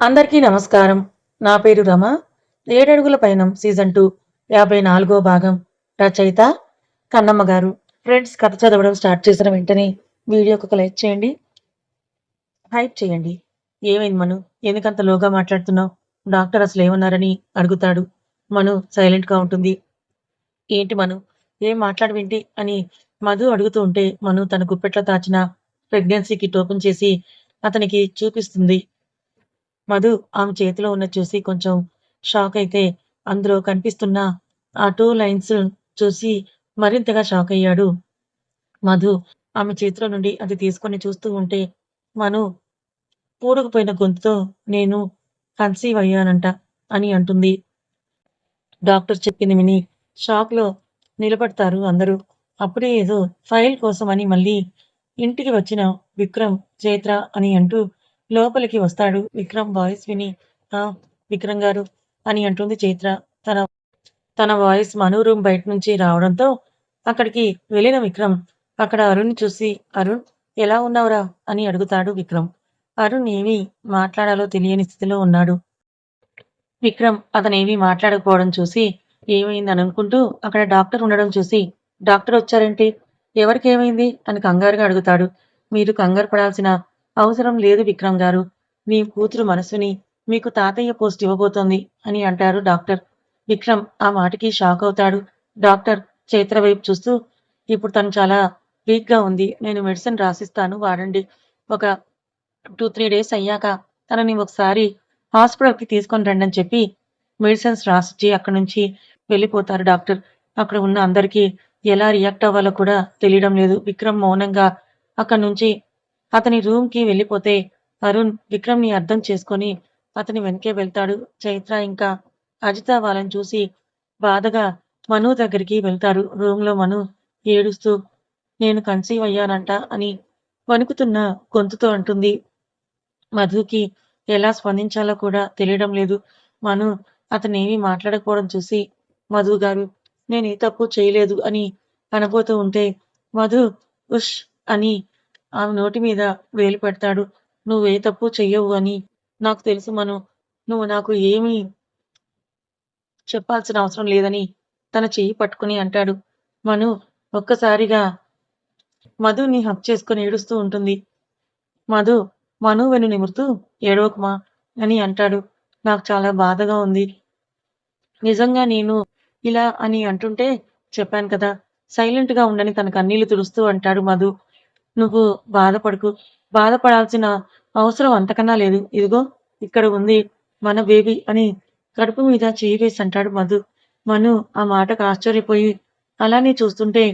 అందరికీ నమస్కారం. నా పేరు రమ. ఏడడుగుల పయనం సీజన్ టూ యాభై నాలుగో భాగం. రచయిత కన్నమ్మ గారు. ఫ్రెండ్స్ కథ చదవడం స్టార్ట్ చేసిన వెంటనే వీడియోకి ఒక లైక్ చేయండి. హైప్ చేయండి. ఏమైంది మను? ఎందుకంత లోగా మాట్లాడుతున్నావు? డాక్టర్ అసలు ఏమన్నారని అడుగుతాడు. మను సైలెంట్గా ఉంటుంది. ఏంటి మను? ఏం మాట్లాడవేంటి అని మధు అడుగుతూ ఉంటే మను తన గుప్పెట్లో దాచిన ప్రెగ్నెన్సీకి టోపెన్ చేసి అతనికి చూపిస్తుంది. మధు ఆమె చేతిలో ఉన్న చూసి కొంచెం షాక్ అయితే అందులో కనిపిస్తున్న ఆ టూ లైన్స్ చూసి మరింతగా షాక్ అయ్యాడు. మధు ఆమె చేతిలో నుండి అది తీసుకొని చూస్తూ ఉంటే మను పూడకపోయిన గొంతుతో నేను కన్సీవ్ అయ్యానంట అని అంటుంది. డాక్టర్ చెప్పింది విని షాక్లో నిలబడతారు అందరూ. అప్పుడే ఏదో ఫైల్ కోసం అని మళ్ళీ ఇంటికి వచ్చిన విక్రమ్ చైత్ర అని అంటూ లోపలికి వస్తాడు. విక్రమ్ వాయిస్ విని ఆ విక్రమ్ గారు అని అంటుంది చైత్ర. తన తన వాయిస్ మను రూమ్ బయట నుంచి రావడంతో అక్కడికి వెళ్ళిన విక్రమ్ అక్కడ అరుణ్ చూసి అరుణ్ ఎలా ఉన్నావురా? అని అడుగుతాడు విక్రమ్. అరుణ్ ఏమీ మాట్లాడాలో తెలియని స్థితిలో ఉన్నాడు. విక్రమ్ అతనేమీ మాట్లాడకపోవడం చూసి ఏమైందని అనుకుంటూ అక్కడ డాక్టర్ ఉండడం చూసి డాక్టర్ వచ్చారేంటి? ఎవరికి ఏమైంది? అని కంగారుగా అడుగుతాడు. మీరు కంగారు పడాల్సిన అవసరం లేదు విక్రమ్ గారు. మీ కూతురు మనసుని మీకు తాతయ్య పోస్ట్ ఇవ్వబోతోంది అని అంటారు డాక్టర్. విక్రమ్ ఆ మాటకి షాక్ అవుతాడు. డాక్టర్ చైత్ర వైపు చూస్తూ ఇప్పుడు తను చాలా వీక్గా ఉంది. నేను మెడిసిన్ రాసిస్తాను వాడండి. ఒక టూ త్రీ డేస్ అయ్యాక తనని ఒకసారి హాస్పిటల్కి తీసుకొని రండి అని చెప్పి మెడిసిన్స్ రాసిచ్చి అక్కడి నుంచి వెళ్ళిపోతారు డాక్టర్. అక్కడ ఉన్న అందరికీ ఎలా రియాక్ట్ అవ్వాలో కూడా తెలియడం లేదు. విక్రమ్ మౌనంగా అక్కడ నుంచి అతని రూమ్కి వెళ్ళిపోతే అరుణ్ విక్రమ్ని అర్థం చేసుకొని అతని వెనకే వెళ్తాడు. చైత్ర ఇంకా అజిత వాళ్ళని చూసి బాధగా మను దగ్గరికి వెళ్తారు. రూమ్లో మను ఏడుస్తూ నేను కన్సీవ్ అయ్యానంట అని వణుకుతున్న గొంతుతో అంటుంది. మధుకి ఎలా స్పందించాలో కూడా తెలియడం లేదు. మను అతనేమి మాట్లాడకపోవడం చూసి మధు గారు నేను ఏ తప్పు చేయలేదు అని అనబోతూ ఉంటే మధు ఉష్ అని ఆమె నోటి మీద వేలు పెడతాడు. నువ్వు ఏ తప్పు చెయ్యవు అని నాకు తెలుసు మను. నువ్వు నాకు ఏమీ చెప్పాల్సిన అవసరం లేదని తన చెయ్యి పట్టుకుని అంటాడు. మను ఒక్కసారిగా మధుని హక్ చేసుకుని ఏడుస్తూ ఉంటుంది. మధు మను వెను నిమురుతూ ఏడవకుమా అని అంటాడు. నాకు చాలా బాధగా ఉంది. నిజంగా నేను ఇలా అని అంటుంటే చెప్పాను కదా. సైలెంట్గా ఉండని తన కన్నీళ్ళు తుడుస్తూ అంటాడు మధు. నువ్వు బాధపడకు. బాధపడాల్సిన అవసరం అంతకన్నా లేదు. ఇదిగో ఇక్కడ ఉంది మన బేబీ అని కడుపు మీద చేయి వేసి అంటాడు మధు. మను ఆ మాటకు ఆశ్చర్యపోయి అలానే చూస్తుంటే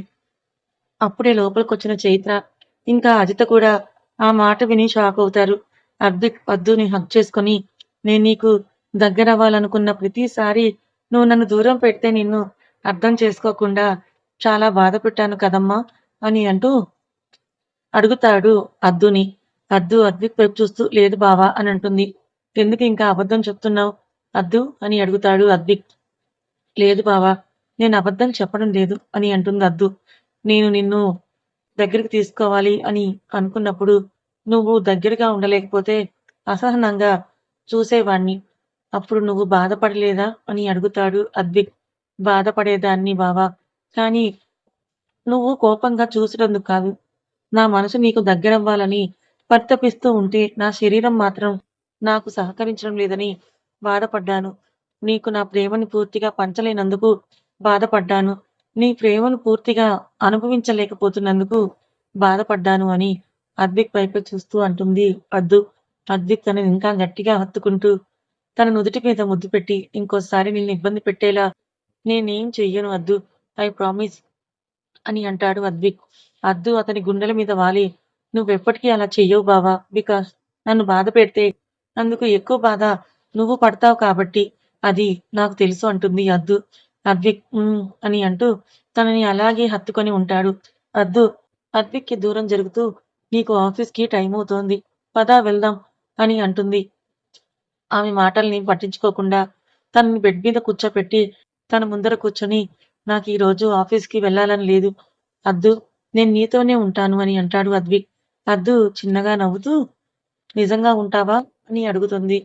అప్పుడే లోపలికొచ్చిన చైత్ర ఇంకా అజిత కూడా ఆ మాట విని షాక్ అవుతారు. అర్ధిక్ అద్దుని హక్ చేసుకొని నేను నీకు దగ్గర అవ్వాలనుకున్న ప్రతిసారి నువ్వు నన్ను దూరం పెడితే నిన్ను అర్థం చేసుకోకుండా చాలా బాధ పెట్టాను కదమ్మా అని అంటూ అడుగుతాడు అద్దుని అద్దు అద్విక్ వైపు చూస్తూ లేదు బావా అని అంటుంది. ఎందుకు ఇంకా అబద్ధం చెప్తున్నావు? అద్దు అని అడుగుతాడు అద్విక్. లేదు బావా నేను అబద్ధం చెప్పడం లేదు అని అంటుంది అద్దు. నేను నిన్ను దగ్గరికి తీసుకోవాలి అని అనుకున్నప్పుడు నువ్వు దగ్గరగా ఉండలేకపోతే అసహనంగా చూసేవాణ్ణి. అప్పుడు నువ్వు బాధపడలేదా? అని అడుగుతాడు అద్విక్. బాధపడేదాన్ని బావా కానీ నువ్వు కోపంగా చూసినందుకు కాదు. నా మనసు నీకు దగ్గరవ్వాలని పరితపిస్తూ ఉంటే నా శరీరం మాత్రం నాకు సహకరించడం లేదని బాధపడ్డాను. నీకు నా ప్రేమని పూర్తిగా పంచలేనందుకు బాధపడ్డాను. నీ ప్రేమను పూర్తిగా అనుభవించలేకపోతున్నందుకు బాధపడ్డాను అని అద్విక్ వైపు చూస్తూ అంటుంది. అద్దు అద్విక్ తనని ఇంకా గట్టిగా హత్తుకుంటూ తన నుదుటి మీద ముద్దు పెట్టి ఇంకోసారి నిన్ను ఇబ్బంది పెట్టేలా నేనేం చెయ్యను అద్దు ఐ ప్రామిస్ అని అంటాడు అద్విక్. అద్దు అతని గుండెల మీద వాలి నువ్వెప్పటికీ అలా చెయ్యవు బావా. బికాస్ నన్ను బాధ పెడితే అందుకు ఎక్కువ బాధ నువ్వు పడతావు కాబట్టి. అది నాకు తెలుసు అంటుంది అద్దు. అద్విక్ అని అంటూ తనని అలాగే హత్తుకొని ఉంటాడు. అద్దు అద్విక్కి దూరం జరుగుతూ నీకు ఆఫీస్కి టైం అవుతోంది. పదా వెళ్దాం అని అంటుంది. ఆమె మాటల్ని పట్టించుకోకుండా తనని బెడ్ మీద కూర్చోపెట్టి తన ముందర కూర్చొని నాకు ఈ రోజు ఆఫీస్కి వెళ్ళాలని లేదు. అద్దు నేను నీతోనే ఉంటాను అని అంటాడు అద్విక్. అద్దు చిన్నగా నవ్వుతూ నిజంగా ఉంటావా? అని అడుగుతుంది.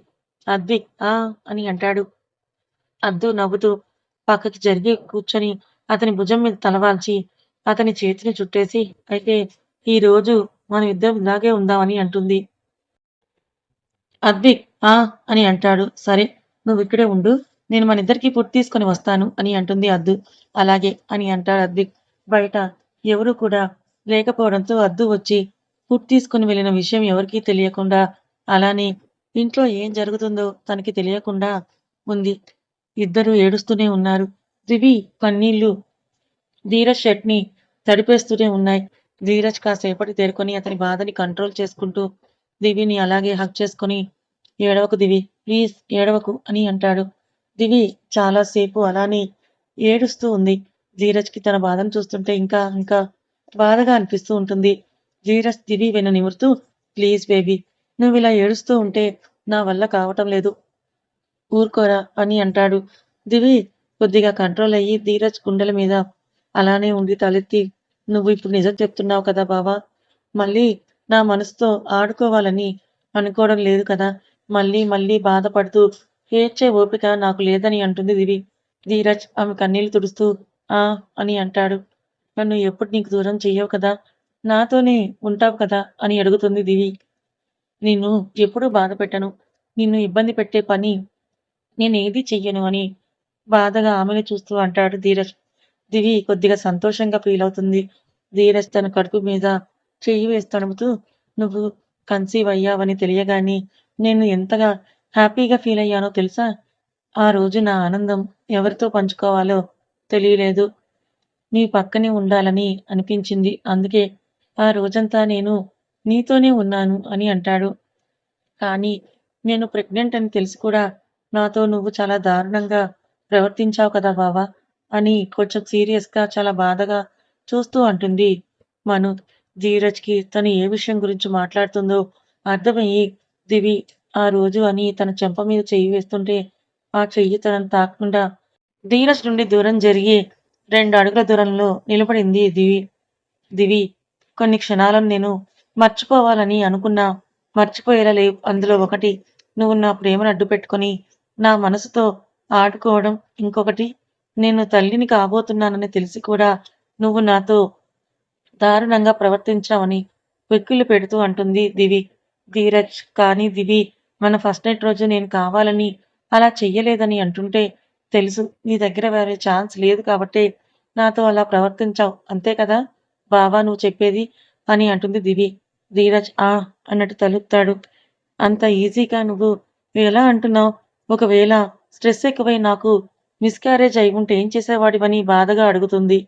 అద్విక్ ఆ అని అంటాడు. అద్దు నవ్వుతూ పక్కకి జరిగి కూర్చొని అతని భుజం మీద తలవాల్చి అతని చేతిని చుట్టేసి అయితే ఈ రోజు మనం ఇద్దరం ఇలాగే ఉందామని అంటుంది. అద్విక్ ఆ అని అంటాడు. సరే నువ్వు ఇక్కడే ఉండు. నేను మన ఇద్దరికి ఫుడ్ తీసుకొని వస్తాను అని అంటుంది అద్దు. అలాగే అని అంటాడు అద్విక్ బయట ఎవరు కూడా లేకపోవడంతో అద్దు వచ్చి ఫుడ్ తీసుకుని వెళ్ళిన విషయం ఎవరికీ తెలియకుండా అలానే ఇంట్లో ఏం జరుగుతుందో తనకి తెలియకుండా ఉంది. ఇద్దరు ఏడుస్తూనే ఉన్నారు. దివి కన్నీళ్ళు ధీరజ్ షర్ట్ని తడిపేస్తూనే ఉన్నాయి. ధీరజ్ కాసేపటి తేరుకొని అతని బాధని కంట్రోల్ చేసుకుంటూ దివిని అలాగే హక్ చేసుకొని ఏడవకు దివి ప్లీజ్ ఏడవకు అని అంటాడు. దివి చాలాసేపు అలానే ఏడుస్తూ ఉంది. ధీరజ్కి తన బాధను చూస్తుంటే ఇంకా ఇంకా బాధగా అనిపిస్తూ ఉంటుంది. ధీరజ్ దివి వెన నిమురుతూ ప్లీజ్ బేబీ నువ్వు ఇలా ఏడుస్తూ ఉంటే నా వల్ల కావటం లేదు. ఊరుకోరా అని అంటాడు. దివి కొద్దిగా కంట్రోల్ అయ్యి ధీరజ్ గుండెల మీద అలానే ఉండి తలెత్తి నువ్వు ఇప్పుడు నిజం చెప్తున్నావు కదా బావా. మళ్ళీ నా మనసుతో ఆడుకోవాలని అనుకోవడం లేదు కదా. మళ్ళీ మళ్ళీ బాధపడుతూ ఏడ్చే ఓపిక నాకు లేదని అంటుంది దివి. ధీరజ్ ఆమె కన్నీళ్ళు తుడుస్తూ ఆ అని అంటాడు. నన్ను ఎప్పుడు నీకు దూరం చెయ్యవు కదా? నాతోనే ఉంటావు కదా? అని అడుగుతుంది దివి. నిన్ను ఎప్పుడూ బాధ పెట్టను. నిన్ను ఇబ్బంది పెట్టే పని నేనేది చెయ్యను అని బాధగా ఆమెను చూస్తూ అంటాడు ధీరజ్. దివి కొద్దిగా సంతోషంగా ఫీల్ అవుతుంది. ధీరజ్ తన కడుపు మీద చెయ్యి వేస్తడుముతూ నువ్వు కన్సీవ్ అయ్యావని తెలియగానే నేను ఎంతగా హ్యాపీగా ఫీల్ అయ్యానో తెలుసా? ఆ రోజు నా ఆనందం ఎవరితో పంచుకోవాలో తెలియలేదు. నీ పక్కనే ఉండాలని అనిపించింది. అందుకే ఆ రోజంతా నేను నీతోనే ఉన్నాను అని అంటాడు. కానీ నేను ప్రెగ్నెంట్ అని తెలిసి కూడా నాతో నువ్వు చాలా దారుణంగా ప్రవర్తించావు కదా బావా అని కొంచెం సీరియస్గా చాలా బాధగా చూస్తూ అంటుంది మను. ధీరజ్కి తను ఏ విషయం గురించి మాట్లాడుతుందో అర్థమయ్యి దివి ఆ రోజు అని తన చెంప మీద చెయ్యి వేస్తుంటే ఆ చెయ్యి తనను తాకకుండా ధీరజ్ నుండి దూరం జరిగి రెండు అడుగుల దూరంలో నిలబడింది దివి. దివి కొన్ని క్షణాలను నేను మర్చిపోవాలని అనుకున్నా. మర్చిపోయేలా లేవు. అందులో ఒకటి నువ్వు నా ప్రేమను అడ్డు పెట్టుకొని నా మనసుతో ఆడుకోవడం. ఇంకొకటి నేను తల్లిని కాబోతున్నానని తెలిసి కూడా నువ్వు నాతో దారుణంగా ప్రవర్తించావని వెక్కులు పెడుతూ అంటుంది దివి. ధీరజ్ కానీ దివి మన ఫస్ట్ నైట్ రోజు నేను కావాలని అలా చెయ్యలేదని అంటుంటే తెలుసు నీ దగ్గర వేరే ఛాన్స్ లేదు కాబట్టి నాతో అలా ప్రవర్తించావు అంతే కదా? బావా నువ్వు చెప్పేది అని అంటుంది దివి. ధీరజ్ ఆ అన్నట్టు తలుపుతాడు. అంత ఈజీగా నువ్వు ఎలా అంటున్నావు? ఒకవేళ స్ట్రెస్ ఎక్కువై నాకు మిస్క్యారేజ్ అయి ఉంటే ఏం చేసేవాడివని బాధగా అడుగుతుంది.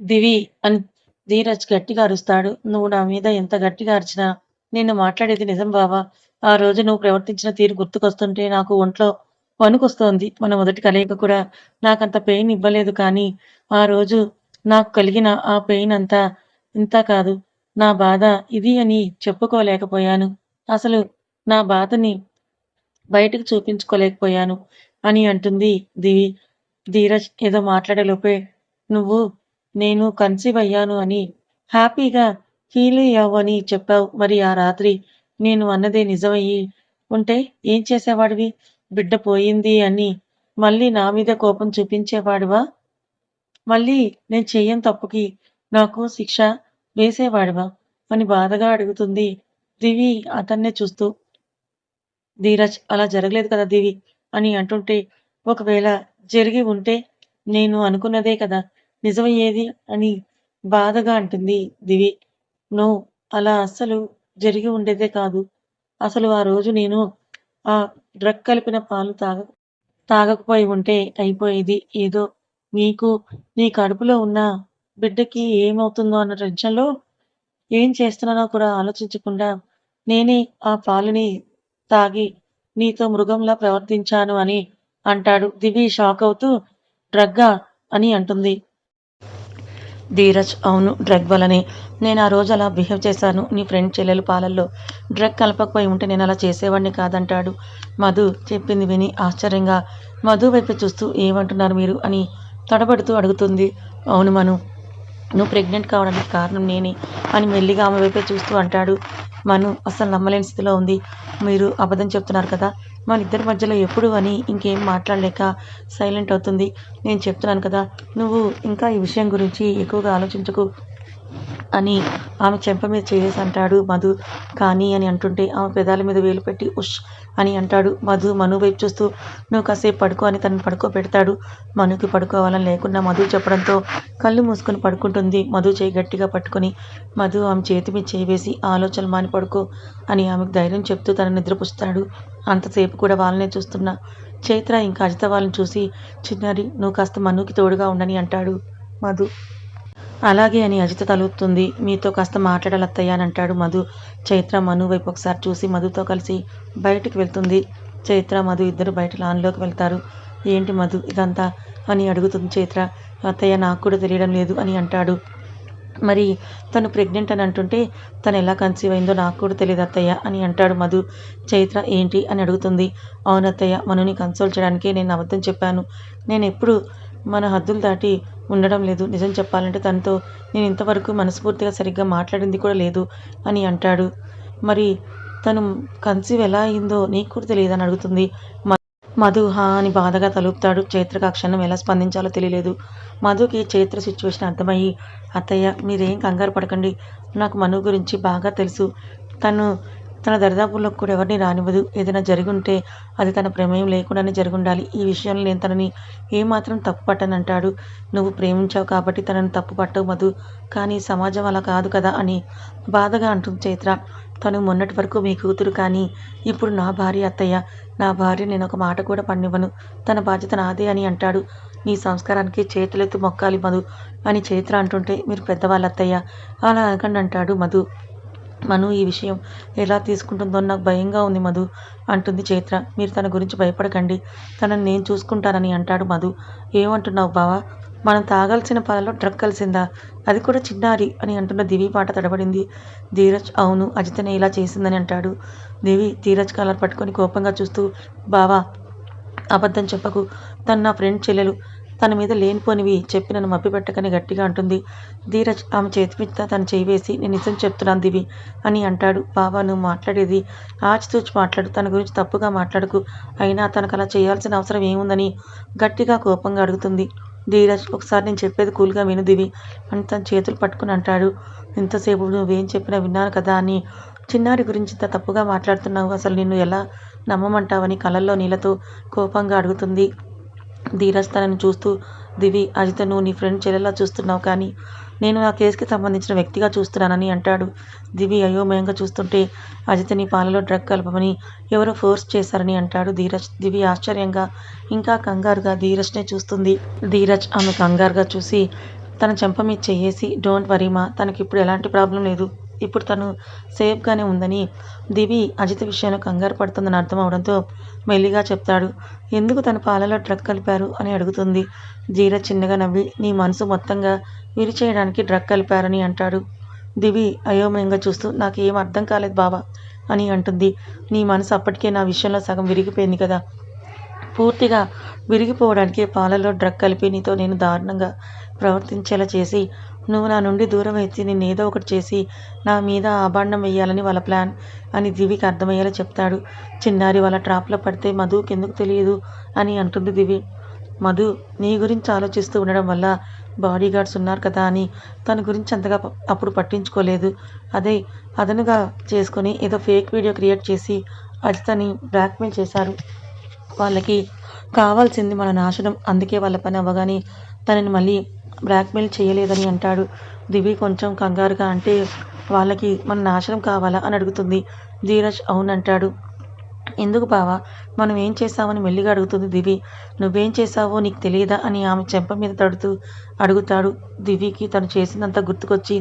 దివి అని ధీరజ్ గట్టిగా అరుస్తాడు. నువ్వు నా మీద ఎంత గట్టిగా అరిచినా నేను మాట్లాడేది నిజం బావా. ఆ రోజు నువ్వు ప్రవర్తించిన తీరు గుర్తుకొస్తుంటే నాకు ఒంట్లో వణుకొస్తోంది. మన మొదటి కలయిక కూడా నాకంత పెయిన్ ఇవ్వలేదు కానీ ఆ రోజు నాకు కలిగిన ఆ పెయిన్ అంతా ఇంత కాదు. నా బాధ ఇది అని చెప్పుకోలేకపోయాను. అసలు నా బాధని బయటకు చూపించుకోలేకపోయాను అని అంటుంది దివి ధీరజ్ ఏదో మాట్లాడేలోపే. నువ్వు నేను కన్సీవ్ అయ్యాను అని హ్యాపీగా ఫీల్ అయ్యావు అని చెప్పావు. మరి ఆ రాత్రి నేను అన్నదే నిజమయ్యి ఉంటే ఏం చేసేవాడివి? బిడ్డ పోయింది అని మళ్ళీ నా మీద కోపం చూపించేవాడివా? మళ్ళీ నేను చెయ్యని తప్పుకి నాకు శిక్ష వేసేవాడివా? అని బాధగా అడుగుతుంది దివి అతన్నే చూస్తూ. ధీరజ్ అలా జరగలేదు కదా దివి అని అంటుంటే ఒకవేళ జరిగి ఉంటే నేను అనుకున్నదే కదా నిజమయ్యేది అని బాధగా అంటుంది దివి. నో అలా అస్సలు జరిగి ఉండేదే కాదు. అసలు ఆ రోజు నేను ఆ డ్రగ్ కలిపిన పాలు తాగ తాగకపోయి ఉంటే అయిపోయేది. ఏదో నీకు నీ కడుపులో ఉన్న బిడ్డకి ఏమవుతుందో అన్న టెన్షన్లో ఏం చేస్తున్నానో కూడా ఆలోచించకుండా నేనే ఆ పాలుని తాగి నీతో మృగంలా ప్రవర్తించాను అని అంటాడు. దివి షాక్ అవుతూ డ్రగ్గా అని అంటుంది. ధీరజ్ అవును డ్రగ్ వలనే నేను ఆ రోజు అలా బిహేవ్ చేశాను. నీ ఫ్రెండ్ చెల్లెలు పాలల్లో డ్రగ్ కలపకపోయి ఉంటే నేను అలా చేసేవాడిని కాదంటాడు. మధు చెప్పింది విని ఆశ్చర్యంగా మధు వైపు చూస్తూ ఏమంటున్నారు మీరు అని తడబడుతూ అడుగుతుంది. అవును మను నువ్వు ప్రెగ్నెంట్ కావడానికి కారణం నేనే అని మెల్లిగా ఆమె వైపే చూస్తూ అంటాడు. మను అసలు నమ్మలేని స్థితిలో ఉంది. మీరు అబద్ధం చెప్తున్నారు కదా మన ఇద్దరి మధ్యలో ఎప్పుడు అని ఇంకేం మాట్లాడలేక సైలెంట్ అవుతుంది. నేను చెప్తున్నాను కదా నువ్వు ఇంకా ఈ విషయం గురించి ఎక్కువగా ఆలోచించకు. అని ఆమె చెంప మీద చేసి అంటాడు మధు. కానీ అని అంటుంటే ఆమె పెదాల మీద వేలు పెట్టి ఉష్ అని అంటాడు మధు. మను వైపు చూస్తూ నువ్వు కాసేపు పడుకో అని తనను పడుకోబెడతాడు. మనుకి పడుకోవాలని లేకుండా మధు చెప్పడంతో కళ్ళు మూసుకొని పడుకుంటుంది. మధు చేయి గట్టిగా పట్టుకొని మధు ఆమె చేతి మీద చేయి వేసి ఆలోచనలు మాని పడుకో అని ఆమెకు ధైర్యం చెప్తూ తన నిద్రపుస్తాడు అంతసేపు కూడా వాళ్ళనే చూస్తున్నా. చైత్ర ఇంకా అజిత వాళ్ళని చూసి చిన్నారి నువ్వు కాస్త మనుకి తోడుగా ఉండని అంటాడు మధు. అలాగే అని అజిత తలుపుతుంది. మీతో కాస్త మాట్లాడాలి అత్తయ్య అని అంటాడు మధు. చైత్ర మను వైపు ఒకసారి చూసి మధుతో కలిసి బయటికి వెళ్తుంది. చైత్ర మధు ఇద్దరు బయట లాన్లోకి వెళ్తారు. ఏంటి మధు ఇదంతా అని అడుగుతుంది చైత్ర. అత్తయ్య నాకు కూడా తెలియడం లేదు అని అంటాడు. మరి తను ప్రెగ్నెంట్ అని అంటుంటే తను ఎలా కన్సీవ్ అయిందో నాకు కూడా తెలియదు అత్తయ్య అని అంటాడు మధు. చైత్ర ఏంటి అని అడుగుతుంది. అవును అత్తయ్య మనుని కన్సోల్ చేయడానికే నేను అబద్ధం చెప్పాను. నేను ఎప్పుడు మన హద్దులు దాటి ఉండడం లేదు. నిజం చెప్పాలంటే తనతో నేను ఇంతవరకు మనస్ఫూర్తిగా సరిగ్గా మాట్లాడింది కూడా లేదు అని అంటాడు. మరి తను కన్సీవ్ ఎలా అయిందో నీకు కూడా తెలియదు అని అడుగుతుంది. మ- మధు హా అని బాధగా తలుపుతాడు. చైత్రకు ఆ క్షణం ఎలా స్పందించాలో తెలియలేదు. మధుకి చైత్ర సిచ్యువేషన్ అర్థమయ్యి అత్తయ్య మీరేం కంగారు పడకండి. నాకు మను గురించి బాగా తెలుసు. తను తన దరిదాపుల్లోకి కూడా ఎవరిని రానివ్వదు. ఏదైనా జరిగి ఉంటే అది తన ప్రమేయం లేకుండానే జరుగుండాలి. ఈ విషయంలో నేను తనని ఏమాత్రం తప్పు పట్టనంటాడు నువ్వు ప్రేమించావు కాబట్టి తనని తప్పు పట్టవు మధు. కానీ సమాజం అలా కాదు కదా అని బాధగా అంటుంది చైత్ర. తను మొన్నటి వరకు మీ కూతురు కానీ ఇప్పుడు నా భార్య అత్తయ్య. నా భార్య నేను ఒక మాట కూడా పన్నివ్వను. తన బాధ్యత నాదే అని అంటాడు. నీ సంస్కారానికి చేతులెత్తి మొక్కాలి మధు అని చైత్ర అంటుంటే మీరు పెద్దవాళ్ళ అత్తయ్య. అలా అనకండి అంటాడు మధు. మను ఈ విషయం ఎలా తీసుకుంటుందో నాకు భయంగా ఉంది మధు అంటుంది చైత్ర. మీరు తన గురించి భయపడకండి. తనని నేను చూసుకుంటానని అంటాడు మధు. ఏమంటున్నావు బావా? మనం తాగాల్సిన పాలలో డ్రగ్ కలిసిందా? అది కూడా చిన్నారి అని అంటున్న దివి మాట తడబడింది. ధీరజ్ అవును అజితనే ఇలా చేసిందని అంటాడు. దివి ధీరజ్ కాలర్ పట్టుకొని కోపంగా చూస్తూ బావా అబద్ధం చెప్పకు. తను నా ఫ్రెండ్ చెల్లెలు. తన మీద లేనిపోనివి చెప్పి నన్ను మభ్యపెట్టకని గట్టిగా అంటుంది. ధీరజ్ ఆమె చేతి మీద తను చేయి వేసి నేను నిజం చెప్తున్నాను దివి అని అంటాడు. బావా నువ్వు మాట్లాడేది ఆచితూచి మాట్లాడు. తన గురించి తప్పుగా మాట్లాడకు. అయినా తనకు అలా చేయాల్సిన అవసరం ఏముందని గట్టిగా కోపంగా అడుగుతుంది. ధీరజ్ ఒకసారి నేను చెప్పేది కూల్గా విను దివి అని తన చేతులు పట్టుకుని అంటాడు. ఇంతసేపు నువ్వేం చెప్పినా విన్నాను కదా అని. చిన్నారి గురించి ఇంత తప్పుగా మాట్లాడుతున్నావు. అసలు నిన్ను ఎలా నమ్మమంటావని కళ్ళల్లో నీళ్ళతో కోపంగా అడుగుతుంది. ధీరజ్ తనని చూస్తూ దివి అజిత నువ్వు నీ ఫ్రెండ్ చెల్లెలా చూస్తున్నావు కానీ నేను ఆ కేసుకి సంబంధించిన వ్యక్తిగా చూస్తున్నానని అంటాడు. దివి అయోమయంగా చూస్తుంటే అజితని పాలలో డ్రగ్ కలపమని ఎవరో ఫోర్స్ చేశారని అంటాడు ధీరజ్. దివి ఆశ్చర్యంగా ఇంకా కంగారుగా ధీరజ్నే చూస్తుంది. ధీరజ్ ఆమె కంగారుగా చూసి తన చెంప మీద చెయ్యేసి డోంట్ వరీమా తనకి ఇప్పుడు ఎలాంటి ప్రాబ్లం లేదు. ఇప్పుడు తను సేఫ్గానే ఉందని దివి అజిత విషయంలో కంగారు పడుతుందని అర్థం అవడంతో మెల్లిగా చెప్తాడు. ఎందుకు తన పాలలో డ్రగ్ కలిపారు అని అడుగుతుంది. జీర చిన్నగా నవ్వి నీ మనసు మొత్తంగా విరిచేయడానికి డ్రగ్ కలిపారని అంటాడు. దివి అయోమయంగా చూస్తూ నాకు ఏం అర్థం కాలేదు బావా అని అంటుంది. నీ మనసు అప్పటికే నా విషయంలో సగం విరిగిపోయింది కదా. పూర్తిగా విరిగిపోవడానికి పాలలో డ్రగ్ కలిపి నీతో నేను దారుణంగా ప్రవర్తించేలా చేసి నువ్వు నా నుండి దూరం ఎత్తి నేను ఏదో ఒకటి చేసి నా మీద ఆభాండం వేయాలని వాళ్ళ ప్లాన్ అని దివికి అర్థమయ్యేలా చెప్తాడు. చిన్నారి వాళ్ళ ట్రాప్లో పడితే మధుకి ఎందుకు తెలియదు అని అంటుంది దివి. మధు నీ గురించి ఆలోచిస్తూ ఉండడం వల్ల బాడీ గార్డ్స్ ఉన్నారు కదా అని తన గురించి అంతగా అప్పుడు పట్టించుకోలేదు. అదే అదనుగా చేసుకొని ఏదో ఫేక్ వీడియో క్రియేట్ చేసి అజితని బ్లాక్మెయిల్ చేశారు. వాళ్ళకి కావాల్సింది మన నాశనం అందుకే వాళ్ళ పని అవ్వగానే తనని మళ్ళీ బ్లాక్మెయిల్ చేయలేదని అంటాడు. దివి కొంచెం కంగారుగా అంటే వాళ్ళకి మన నాశనం కావాలా అని అడుగుతుంది. ధీరజ్ అవునంటాడు. ఎందుకు బావా? మనం ఏం చేసామని మెల్లిగా అడుగుతుంది దివి. నువ్వేం చేసావో నీకు తెలియదా అని ఆమె చెంప మీద తడుతూ అడుగుతాడు దివికి తను చేసిందంతా గుర్తుకొచ్చి.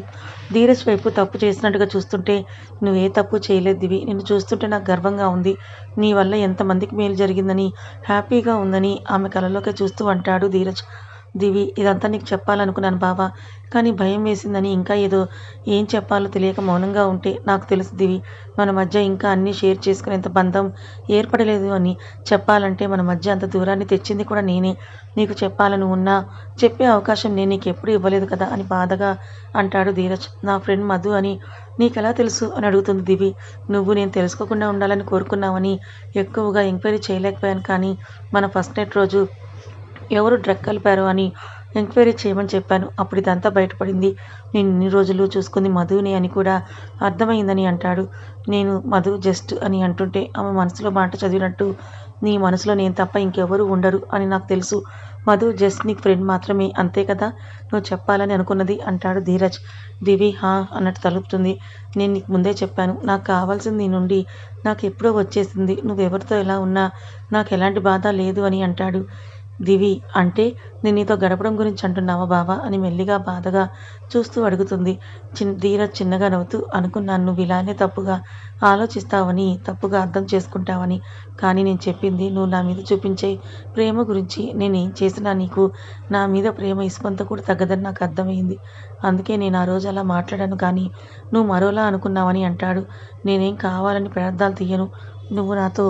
ధీరజ్ వైపు తప్పు చేసినట్టుగా చూస్తుంటే నువ్వే తప్పు చేయలేదు దివి. నిన్ను చూస్తుంటే నాకు గర్వంగా ఉంది. నీ వల్ల ఎంతమందికి మేలు జరిగిందని హ్యాపీగా ఉందని ఆమె కలలోకి చూస్తూ అంటాడు ధీరజ్. దివి ఇదంతా నీకు చెప్పాలనుకున్నాను బావా. కానీ భయం వేసిందని ఇంకా ఏదో ఏం చెప్పాలో తెలియక మౌనంగా ఉంటే నాకు తెలుసు దివి మన మధ్య ఇంకా అన్నీ షేర్ చేసుకునేంత బంధం ఏర్పడలేదు అని. చెప్పాలంటే మన మధ్య అంత దూరాన్ని తెచ్చింది కూడా నేనే. నీకు చెప్పాలని ఉన్నా చెప్పే అవకాశం నేను నీకు ఎప్పుడూ ఇవ్వలేదు కదా అని బాధగా అంటాడు ధీరజ్. నా ఫ్రెండ్ మధు అని నీకెలా తెలుసు అని అడుగుతుంది దివి. నువ్వు నేను తెలుసుకోకుండా ఉండాలని కోరుకున్నావని ఎక్కువగా ఎంక్వైరీ చేయలేకపోయాను కానీ మన ఫస్ట్ నైట్ రోజు ఎవరు డ్రగ్ కలిపారు అని ఎంక్వైరీ చేయమని చెప్పాను. అప్పుడు ఇదంతా బయటపడింది. నేను ఇన్ని రోజులు చూసుకుంది మధుని అని కూడా అర్థమైందని అంటాడు. నేను మధు జస్ట్ అని అంటుంటే ఆమె మనసులో మాట చదివినట్టు నీ మనసులో నేను తప్ప ఇంకెవరు ఉండరు అని నాకు తెలుసు. మధు జస్ట్ నీకు ఫ్రెండ్ మాత్రమే అంతే కదా? నువ్వు చెప్పాలని అనుకున్నది అంటాడు ధీరజ్. దివి హా అన్నట్టు తలుపుతుంది. నేను నీకు ముందే చెప్పాను. నాకు కావాల్సింది నీ నుండి నాకు ఎప్పుడో వచ్చేసింది. నువ్వెవరితో ఎలా ఉన్నా నాకు ఎలాంటి బాధ లేదు అని అంటాడు. దివి అంటే నేను నీతో గడపడం గురించి అంటున్నావా బావా? అని మెల్లిగా బాధగా చూస్తూ అడుగుతుంది. చిన్ ధీర చిన్నగా నవ్వుతూ అనుకున్నాను నువ్వు ఇలానే తప్పుగా ఆలోచిస్తావని తప్పుగా అర్థం చేసుకుంటావని. కానీ నేను చెప్పింది నువ్వు నా మీద చూపించే ప్రేమ గురించి. నేనేం చేసినా నీకు నా మీద ప్రేమ ఇసుమంత కూడా తగ్గదని నాకు అర్థమైంది. అందుకే నేను ఆ రోజు అలా మాట్లాడాను. కానీ నువ్వు మరోలా అనుకున్నావని అంటాడు. నేనేం కావాలని ప్రార్థాలు తీయను. నువ్వు నాతో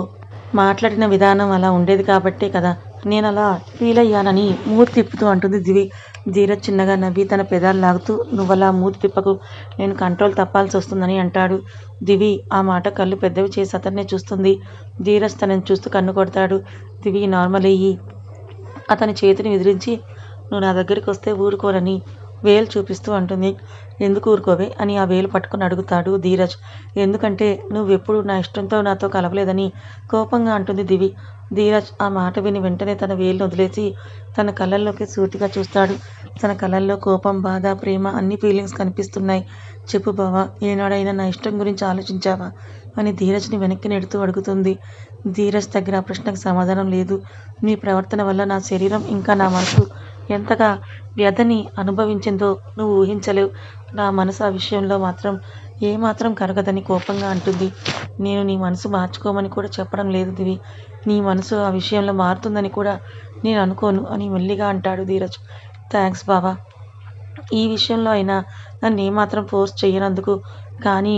మాట్లాడిన విధానం అలా ఉండేది కాబట్టే కదా. నేను అలా ఫీల్ అయ్యానని మూతి తిప్పుతూ అంటుంది దివి. ధీరజ్ చిన్నగా నవ్వి తన పెదాలు లాగుతూ నువ్వలా మూతి తిప్పకు. నేను కంట్రోల్ తప్పాల్సి వస్తుందని అంటాడు దివి. ఆ మాట కళ్ళు పెద్దవి చేసి అతన్నే చూస్తుంది. ధీరజ్ తనని చూస్తూ కన్ను కొడతాడు. దివి నార్మల్ అయ్యి అతని చేతిని విదిరించి నువ్వు నా దగ్గరికి వస్తే ఊరుకోనని వేలు చూపిస్తూ అంటుంది. ఎందుకు ఊరుకోవే? అని ఆ వేలు పట్టుకుని అడుగుతాడు ధీరజ్. ఎందుకంటే నువ్వెప్పుడు నా ఇష్టంతో నాతో కలవలేదని కోపంగా అంటుంది దివి. ధీరజ్ ఆ మాట విని వెంటనే తన వేలును వదిలేసి తన కళ్ళల్లోకి సూటిగా చూస్తాడు. తన కళ్ళల్లో కోపం బాధ ప్రేమ అన్ని ఫీలింగ్స్ కనిపిస్తున్నాయి. చెప్పు బావా ఏనాడైనా నా ఇష్టం గురించి ఆలోచించావా? అని ధీరజ్ని వెనక్కి నెడుతూ అడుగుతుంది. ధీరజ్ దగ్గర ఆ ప్రశ్నకు సమాధానం లేదు. నీ ప్రవర్తన వల్ల నా శరీరం ఇంకా నా మనసు ఎంతగా వ్యధని అనుభవించిందో నువ్వు ఊహించలేవు. నా మనసు ఆ విషయంలో మాత్రం ఏమాత్రం కరగదని కోపంగా అంటుంది. నేను నీ మనసు మార్చుకోమని కూడా చెప్పడం లేదు దివి. నీ మనసు ఆ విషయంలో మారుతుందని కూడా నేను అనుకోను అని మెల్లిగా అంటాడు ధీరజ్. థ్యాంక్స్ బావా. ఈ విషయంలో అయినా నన్ను ఏమాత్రం ఫోర్స్ చేయనందుకు కానీ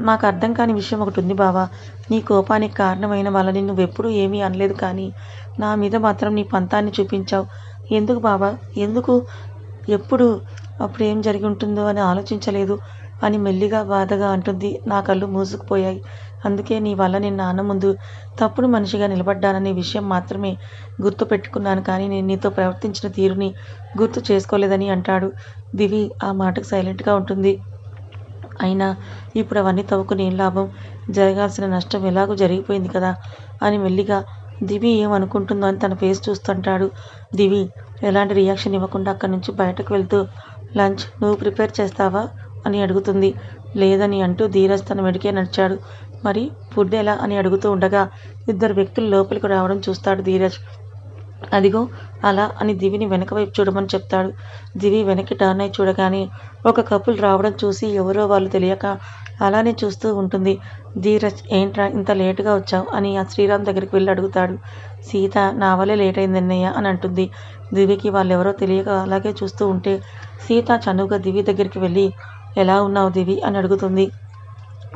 నాకు అర్థం కాని విషయం ఒకటి ఉంది బావా. నీ కోపానికి కారణమైన వాళ్ళని నువ్వెప్పుడూ ఏమీ అనలేదు కానీ నా మీద మాత్రం నీ పంతాన్ని చూపించావు. ఎందుకు బావా? ఎందుకు? ఎప్పుడు? అప్పుడు ఏం జరిగి ఉంటుందో అని ఆలోచించలేదు. అని మెల్లిగా బాధగా అంటుంది. నా కళ్ళు మూసుకుపోయాయి. అందుకే నీ వల్ల నేను నాన్న ముందు తప్పుడు మనిషిగా నిలబడ్డాననే విషయం మాత్రమే గుర్తు పెట్టుకున్నాను కానీ నేను నీతో ప్రవర్తించిన తీరుని గుర్తు చేసుకోలేదని అంటాడు. దివి ఆ మాటకు సైలెంట్గా ఉంటుంది. అయినా ఇప్పుడు అవన్నీ తవ్వుకుని ఏం లాభం? జరగాల్సిన నష్టం ఎలాగో జరిగిపోయింది కదా? అని మెల్లిగా దివి ఏమనుకుంటుందో అని తన ఫేస్ చూస్తుంటాడు. దివి ఎలాంటి రియాక్షన్ ఇవ్వకుండా అక్కడి నుంచి బయటకు వెళ్తూ లంచ్ నువ్వు ప్రిపేర్ చేస్తావా? అని అడుగుతుంది. లేదని అంటూ ధీరజ్ తన వెడికే నడిచాడు. మరి ఫుడ్ ఎలా? అని అడుగుతూ ఉండగా ఇద్దరు వ్యక్తులు లోపలికి రావడం చూస్తాడు ధీరజ్. అదిగో అలా అని దివిని వెనక వైపు చూడమని చెప్తాడు. దివి వెనక్కి టర్న్ అయి చూడగానే ఒక కపుల్ రావడం చూసి ఎవరో వాళ్ళు తెలియక అలానే చూస్తూ ఉంటుంది. ధీరజ్ ఏంట్రా ఇంత లేటుగా వచ్చావు? అని ఆ శ్రీరామ్ దగ్గరికి వెళ్ళి అడుగుతాడు. సీత నా వల్లే లేట్ అయింది అన్నయ్య అని అంటుంది. దివికి వాళ్ళెవరో తెలియక అలాగే చూస్తూ ఉంటే సీత చనువుగా దివి దగ్గరికి వెళ్ళి ఎలా ఉన్నావు దివి? అని అడుగుతుంది.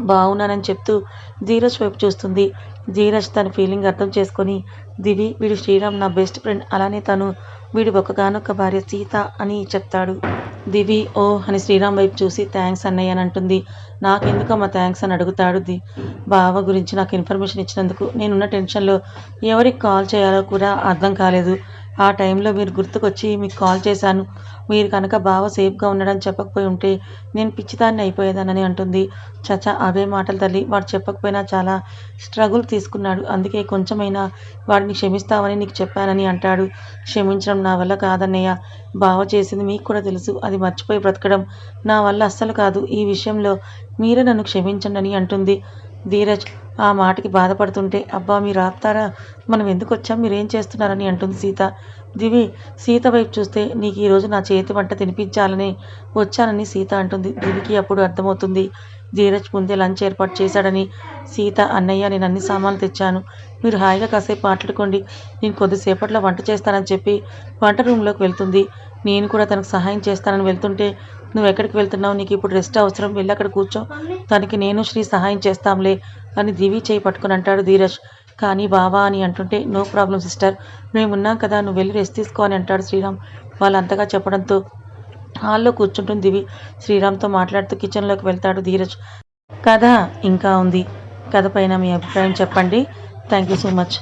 బాగున్నానని చెప్తూ ధీరజ్ వైపు చూస్తుంది. ధీరజ్ తన ఫీలింగ్ అర్థం చేసుకొని దివి వీడు శ్రీరామ్ నా బెస్ట్ ఫ్రెండ్. అలానే తను వీడి ఒక్కగానొక్క భార్య సీత అని చెప్తాడు. దివి ఓ అని శ్రీరామ్ వైపు చూసి థ్యాంక్స్ అన్నయ్య అని అంటుంది. నాకెందుకమ్మా థ్యాంక్స్ అని అడుగుతాడు ది. బావ గురించి నాకు ఇన్ఫర్మేషన్ ఇచ్చినందుకు నేనున్న టెన్షన్లో ఎవరికి కాల్ చేయాలో కూడా అర్థం కాలేదు. ఆ టైంలో మీరు గుర్తుకొచ్చి మీకు కాల్ చేశాను. మీరు కనుక బావ సేఫ్గా ఉండడం చెప్పకపోయి ఉంటే నేను పిచ్చిదాన్ని అయిపోయేదానని అంటుంది. చచా అవే మాటలు తల్లి. వాడు చెప్పకపోయినా చాలా స్ట్రగుల్ తీసుకున్నాడు. అందుకే కొంచెమైనా వాడిని క్షమిస్తావని నీకు చెప్పానని అంటాడు. క్షమించడం నా వల్ల కాదన్నయ్య. బావ చేసింది మీకు కూడా తెలుసు. అది మర్చిపోయి బ్రతకడం నా వల్ల అస్సలు కాదు. ఈ విషయంలో మీరే నన్ను క్షమించండి అని అంటుంది. ధీరజ్ ఆ మాటకి బాధపడుతుంటే అబ్బా మీరు ఆపుతారా? మనం ఎందుకు వచ్చాం? మీరేం చేస్తున్నారని అంటుంది సీత. దివి సీత వైపు చూస్తే నీకు ఈరోజు నా చేతి వంట తినిపించాలని వచ్చానని సీత అంటుంది. దివికి అప్పుడు అర్థమవుతుంది. ధీరజ్ ముందే లంచ్ ఏర్పాటు చేశాడని సీత అన్నయ్య నేను అన్ని సామాన్లు తెచ్చాను. మీరు హాయిగా కాసేపు మాట్లాడుకోండి. నేను కొద్దిసేపట్లో వంట చేస్తానని చెప్పి వంట రూమ్లోకి వెళ్తుంది. నేను కూడా తనకు సహాయం చేస్తానని వెళ్తుంటే నువ్వు ఎక్కడికి వెళ్తున్నావు? నీకు ఇప్పుడు రెస్ట్ అవసరం. వెళ్ళి అక్కడ కూర్చో. తనకి నేను శ్రీ సహాయం చేస్తాంలే అని దివి చేయి పట్టుకుని అంటాడు ధీరజ్. కానీ బావా అని అంటుంటే నో ప్రాబ్లం సిస్టర్. మేమున్నాం కదా నువ్వు వెళ్ళి రెస్ట్ తీసుకో అని అంటాడు శ్రీరామ్. వాళ్ళు అంతగా చెప్పడంతో హాల్లో కూర్చుంటుంది దివి. శ్రీరామ్తో మాట్లాడుతూ కిచెన్లోకి వెళ్తాడు ధీరజ్. కథ ఇంకా ఉంది. కథ పైన మీ అభిప్రాయం చెప్పండి. Thank you so much